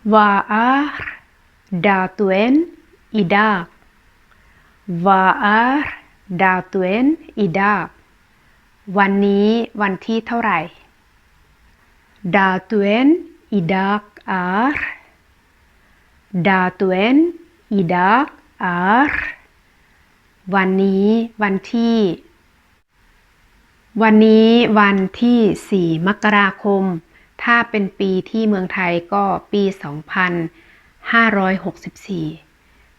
Hva er datoen i dag? Hva er datoen i dag? วันนี้วันที่เท่าไหร่ Datoen i dag er Datoen i dag er วันนี้วันที่ วันนี้วันที่ 4 มกราคม ถ้าเป็นปีที่เมืองไทยก็ปี 2564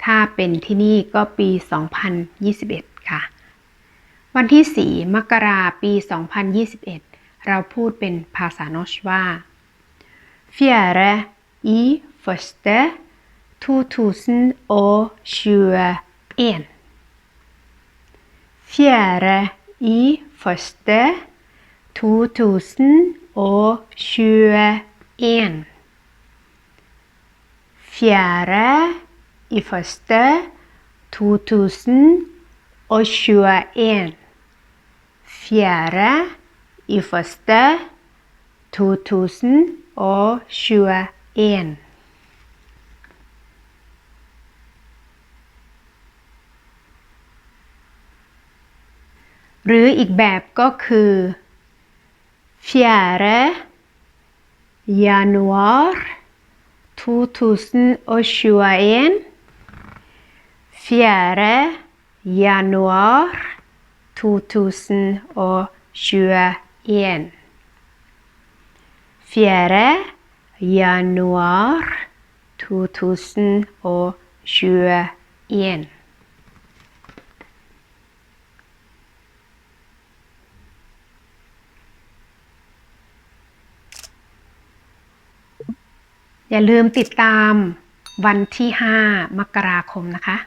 ถ้าเป็นที่นี่ก็ปี 2021 ค่ะ วันที่ 4 มกราปี 2021 เราพูดเป็นภาษานอชว่า Fjerde i første 2021 Fjerde i første 2021 åtjueen. Fjerde i første 2021 Fjerde i første 2021หรืออีกแบบก็คือ Fjerde januar 2021 Fjerde januar 2021 Fjerde januar 2021 อย่าลืมติดตามวันที่ 5 มกราคมนะคะ